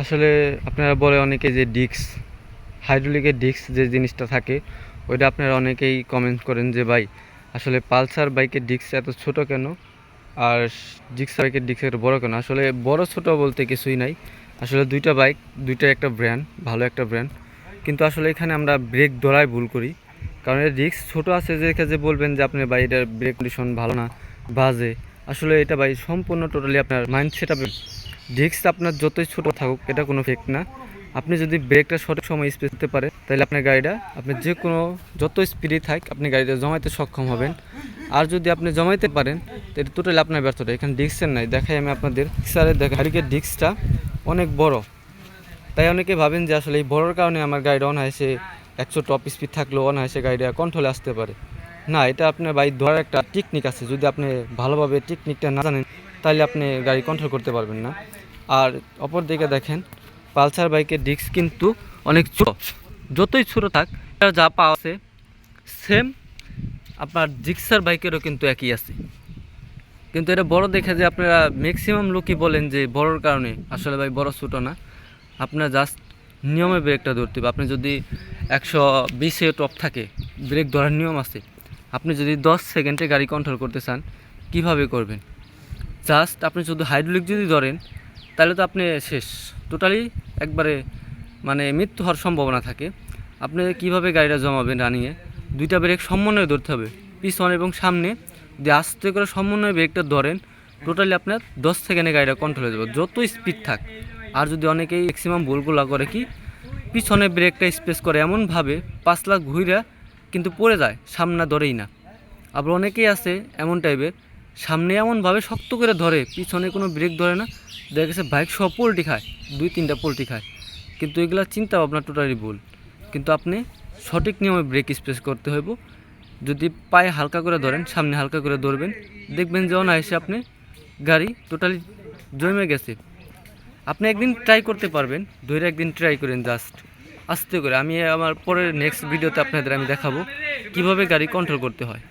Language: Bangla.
আসলে আপনারা বলে অনেকে যে ডিক্স হাইড্রোলিকের ডিক্স যে জিনিসটা থাকে, ওইটা আপনারা অনেকেই কমেন্ট করেন যে, ভাই, আসলে পালসার বাইকের ডিক্স এত ছোট কেন? আর ডিক্স বাইকের ডিক্স এত বড় কেন? আসলে বড় ছোট বলতে কিছুই নাই। আসলে দুইটা বাইক, দুইটা একটা ব্র্যান্ড ভালো একটা ব্র্যান্ড কিন্তু আসলে এখানে আমরা ব্রেক ধরাই ভুল করি। কারণ এর ডিস্ক ছোট আছে যে যে বলবেন যে আপনার এটার ব্রেক কন্ডিশন ভালো না, বাজে। আসলে এটা ভাই সম্পূর্ণ টোটালি আপনার মাইন্ড সেট ডিস্ক আপনার যতই ছোট থাকুক, এটা কোনো ফেক না। আপনি যদি ব্রেকটা সঠিক সময় স্পেস দিতে পারে তাহলে আপনার গাড়িটা, আপনি যে কোনো, যত স্পিডে থাক, আপনি গাড়িটা জমাইতে সক্ষম হবেন। আর যদি আপনি জমাইতে পারেন, তাহলে টোটালি আপনার ব্যর্থতা। এখানে ডিস্কের নাই, দেখাই আমি আপনাদের। স্যারের দেখা, গাড়িকে ডিস্কটা অনেক বড়। তাই অনেকে ভাবেন যে আসলে এই বড়োর কারণে আমার গাড়িটা অনায়াসে একশো টপ স্পিড থাকলেও অনায়াসে গাড়িটা কন্ট্রোলে আসতে পারে। না, এটা আপনার বাইক ধরার একটা টেকনিক আছে। যদি আপনি ভালোভাবে টেকনিকটা না জানেন তাহলে আপনি গাড়ি কন্ট্রোল করতে পারবেন না। আর অপর দিকে দেখেন, পালসার বাইকের ডিস্ক কিন্তু অনেক ছোট। যতই ছোট থাক যা পাওয়া আছে সেম আপনার জিক্সার বাইকেরও কিন্তু একই আছে। কিন্তু এটা বড় দেখে যে আপনারা ম্যাক্সিমাম লোকই বলেন যে বড়র কারণে, আসলে ভাই বড় ছোটো না। আপনার জাস্ট নিয়মে ব্রেকটা ধরতে হবে। আপনি যদি একশো বিশে টপ থাকে ব্রেক ধরার নিয়ম আছে। আপনি যদি দশ সেকেন্ডে গাড়ি কন্ট্রোল করতে চান, কীভাবে করবেন? জাস্ট আপনি শুধু হাইড্রোলিক যদি ধরেন, তাহলে তো আপনি শেষ। টোটালি একবারে মানে মৃত্যু হওয়ার সম্ভাবনা থাকে। আপনি কীভাবে গাড়িটা জমাবেন রানিংয়ে দুইটা ব্রেক সমন্বয়ে ধরতে হবে। পিছন এবং সামনে। দিয়ে আস্তে করে সমন্বয়ে ব্রেকটা ধরেন। টোটালি আপনার দশ সেকেন্ডে গাড়িটা কন্ট্রোল হয়ে যাবে। যত স্পিড থাক। আর যদি অনেকেই ম্যাক্সিমাম ভুলগুলো করে কি? পিছনে ব্রেকটা স্পেস করে এমনভাবে পাঁচ লাখ ঘুইরা কিন্তু পড়ে যায়। সামনে ধরেই না। আবার অনেকেই আছে এমন টাইপের সামনে এমনভাবে শক্ত করে ধরে, পিছনে কোনো ব্রেক ধরে না। দেখা গেছে বাইক সব পোল্টি খায়, দুই তিনটা পোল্টি খায়। কিন্তু এগুলা চিন্তা ভাবনা টোটালি ভুল। কিন্তু আপনি সঠিক নিয়মে ব্রেক স্পেস করতে হইব। যদি পায়ে হালকা করে ধরেন, সামনে হালকা করে ধরবেন, দেখবেন যে অনায়াসে আপনি গাড়ি টোটালি জমে গেছে। আপনি একদিন ট্রাই করতে পারবেন, ধরে একদিন ট্রাই করেন জাস্ট আস্তে করে। আমি আমার পরের নেক্সট ভিডিওতে আপনাদের আমি দেখাবো কীভাবে গাড়ি কন্ট্রোল করতে হয়।